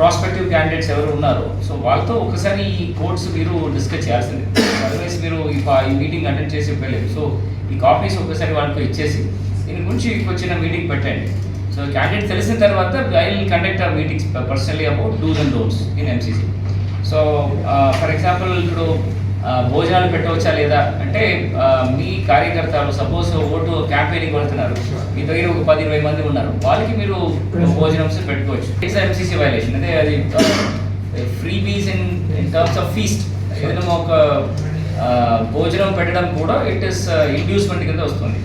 Prospective candidates ఎవరు ఉన్నారో. So వాళ్ళతో ఒకసారి ఈ కోడ్స్ మీరు డిస్కస్ చేయాల్సిందే. అదర్వైజ్ మీరు ఈ మీటింగ్ అటెండ్ చేసి వెళ్ళలేదు సో ఈ కాపీస్ ఒకసారి వాళ్ళతో ఇచ్చేసి దీని గురించి వచ్చిన మీటింగ్ పెట్టండి. సో క్యాండిడేట్ తెలిసిన తర్వాత ఐ విల్ కండక్ట్ ఆ meetings personally about dos and don'ts in MCC so for example ఇప్పుడు భోజనాలు పెట్టవచ్చా లేదా? అంటే మీ కార్యకర్తలు సపోజ్ ఓటు క్యాంపెయినింగ్ కొడుతున్నారు. మీ దగ్గర ఒక పది ఇరవై మంది ఉన్నారు. వాళ్ళకి మీరు భోజనం పెట్టుకోవచ్చు. ఎంసీసీ వైలేషన్ అంటే అది freebies in in terms of feast ఏదైనా ఒక భోజనం పెట్టడం కూడా ఇట్ ఇస్ ఇండ్యూస్మెంట్ కింద వస్తుంది.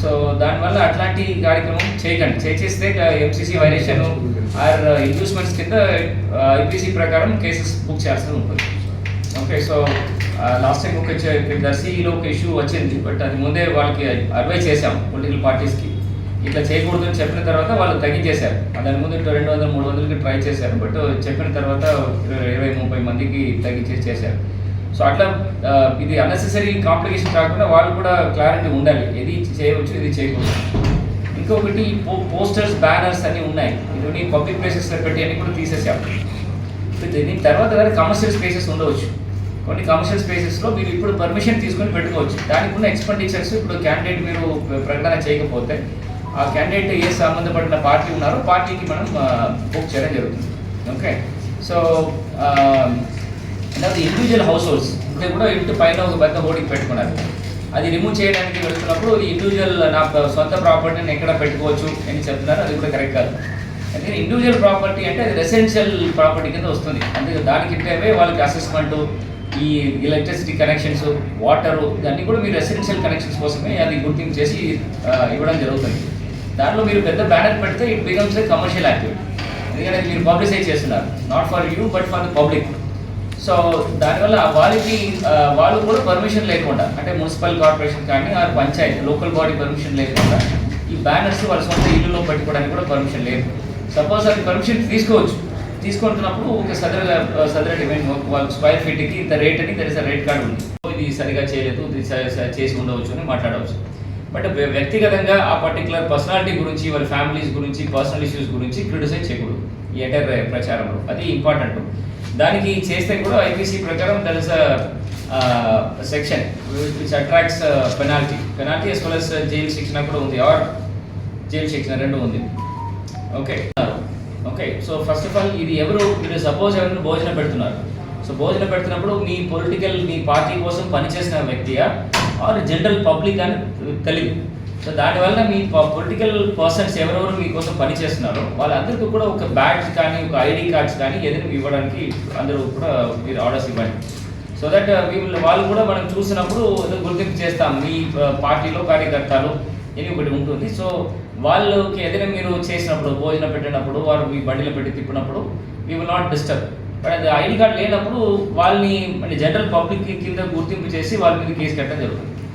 సో దానివల్ల అట్లాంటి కార్యక్రమం చేయకండి. చేసేస్తే ఎంసీసీ వైలేషన్ ఆర్ ఇండ్యూస్మెంట్స్ కింద ఐపీసీ ప్రకారం కేసెస్ బుక్ చేయాల్సి ఉంటుంది. ఓకే సో లాస్ట్ టైం ఒక దర్శీలో ఒక ఇష్యూ వచ్చింది. బట్ అది ముందే వాళ్ళకి అడ్వైజ్ చేశాం పొలిటికల్ పార్టీస్కి ఇట్లా చేయకూడదు అని చెప్పిన తర్వాత వాళ్ళు తగ్గించేశారు. దాని ముందు రెండు వందలు మూడు వందలకి ట్రై చేశారు. బట్ చెప్పిన తర్వాత ఇరవై ముప్పై మందికి తగ్గించేసి చేశారు. సో అట్లా ఇది అన్నెసెసరీ కాంప్లికేషన్ కాకుండా వాళ్ళు కూడా క్లారిటీ ఉండాలి. ఇది చేయవచ్చు ఇది చేయకూడదు. ఇంకొకటి పో పోస్టర్స్ బ్యానర్స్ అన్నీ ఉన్నాయి. ఇవన్నీ పబ్లిక్ ప్లేసెస్లో పెట్టి అన్ని కూడా తీసేసాం దీని తర్వాత వేరే కమర్షియల్ స్పేసెస్ ఉండవచ్చు. కొన్ని కమర్షియల్ స్పేసెస్లో మీరు ఇప్పుడు పర్మిషన్ తీసుకొని పెట్టుకోవచ్చు. దానికి ఉన్న ఎక్స్పెండిచర్స్ ఇప్పుడు క్యాండిడేట్ మీరు ప్రకటన చేయకపోతే ఆ క్యాండిడేట్ ఏ సంబంధపడిన పార్టీ ఉన్నారో పార్టీకి మనం బుక్ చేయడం జరుగుతుంది. ఓకే సో తర్వాత ఇండివిజువల్ హౌస్ హోల్డ్స్ అంటే కూడా ఇంటి పైన ఒక పెద్ద హోర్డింగ్ పెట్టుకున్నారు. అది రిమూవ్ చేయడానికి వెళ్తున్నప్పుడు ఇండివిజువల్ నా సొంత ప్రాపర్టీని ఎక్కడ పెట్టుకోవచ్చు అని చెప్తున్నారు. అది కూడా కరెక్ట్ కాదు. ఎందుకంటే ఇండివిజువల్ ప్రాపర్టీ అంటే అది రెసిడెన్షియల్ ప్రాపర్టీ కింద వస్తుంది. అందుకే దానికి వాళ్ళకి అసెస్మెంట్ ఈ ఎలక్ట్రిసిటీ కనెక్షన్స్ వాటర్ ఇవన్నీ కూడా మీరు రెసిడెన్షియల్ కనెక్షన్స్ కోసమే అది గుర్తింపు చేసి ఇవ్వడం జరుగుతుంది. దాంట్లో మీరు పెద్ద బ్యానర్ పెడితే it becomes a commercial activity ఎందుకంటే మీరు పబ్లిసైజ్ చేస్తున్నారు. Not for you but for the public so దానివల్ల వాళ్ళకి వాళ్ళు కూడా పర్మిషన్ లేకుండా అంటే మున్సిపల్ కార్పొరేషన్ కానీ ఆ పంచాయతీ లోకల్ బాడీ పర్మిషన్ లేకుండా ఈ బ్యానర్స్ వాళ్ళ సొంత ఇల్లులో పెట్టుకోవడానికి కూడా పర్మిషన్ లేదు. సపోజ్ అది పర్మిషన్ తీసుకోవచ్చు. తీసుకుంటున్నప్పుడు ఒక సదర సదర డిమాండ్ వాళ్ళ స్క్వైర్ ఫీట్కి ఇంత రేట్ అని తెలిసిన రేట్ కార్డు ఉంది. ఇది సరిగా చేయలేదు ఇది చేసి ఉండవచ్చు అని మాట్లాడవచ్చు. బట్ వ్యక్తిగతంగా ఆ పర్టికులర్ పర్సనాలిటీ గురించి వాళ్ళ ఫ్యామిలీస్ గురించి పర్సనల్ ఇష్యూస్ గురించి క్రిటిసైజ్ చేయకూడదు. ఈ ఎంటర్ ప్రచారంలో. అది ఇంపార్టెంట్ దానికి చేస్తే కూడా ఐపీసీ ప్రకారం there is section which attracts penalty penalty as well as jail శిక్షణ కూడా ఉంది. ఆర్ జైలు శిక్షణ రెండు ఉంది. Okay okay so first of all ఇది ఎవరు? మీరు సపోజ్ ఎవరైనా భోజనం పెడుతున్నారు. సో భోజనం పెడుతున్నప్పుడు మీ పొలిటికల్ మీ పార్టీ కోసం పనిచేసిన వ్యక్తిగా ఆర్ జనరల్ పబ్లిక్ అని తెలియదు సో దానివల్ల మీ పొలిటికల్ పర్సన్స్ ఎవరెవరు మీకోసం పనిచేస్తున్నారో వాళ్ళందరికీ కూడా ఒక బ్యాడ్జ్ కానీ ఒక ఐడి కార్డ్స్ కానీ ఏదైనా ఇవ్వడానికి అందరూ కూడా మీరు ఆర్డర్స్ ఇవ్వండి. సో దట్ వీళ్ళు వాళ్ళు కూడా మనం చూసినప్పుడు గుర్తింపు చేస్తాం. మీ uh, పార్టీలో కార్యకర్తలు ఇది ఒకటి ఉంటుంది. సో వాళ్ళకి ఏదైనా మీరు చేసినప్పుడు భోజనం పెట్టినప్పుడు వారు మీ బండిలో పెట్టి తిప్పినప్పుడు we will not disturb but అది ఐడి కార్డ్ లేనప్పుడు వాళ్ళని అంటే జనరల్ పబ్లిక్ కింద గుర్తింపు చేసి వాళ్ళ మీద కేసు కట్టడం జరుగుతుంది.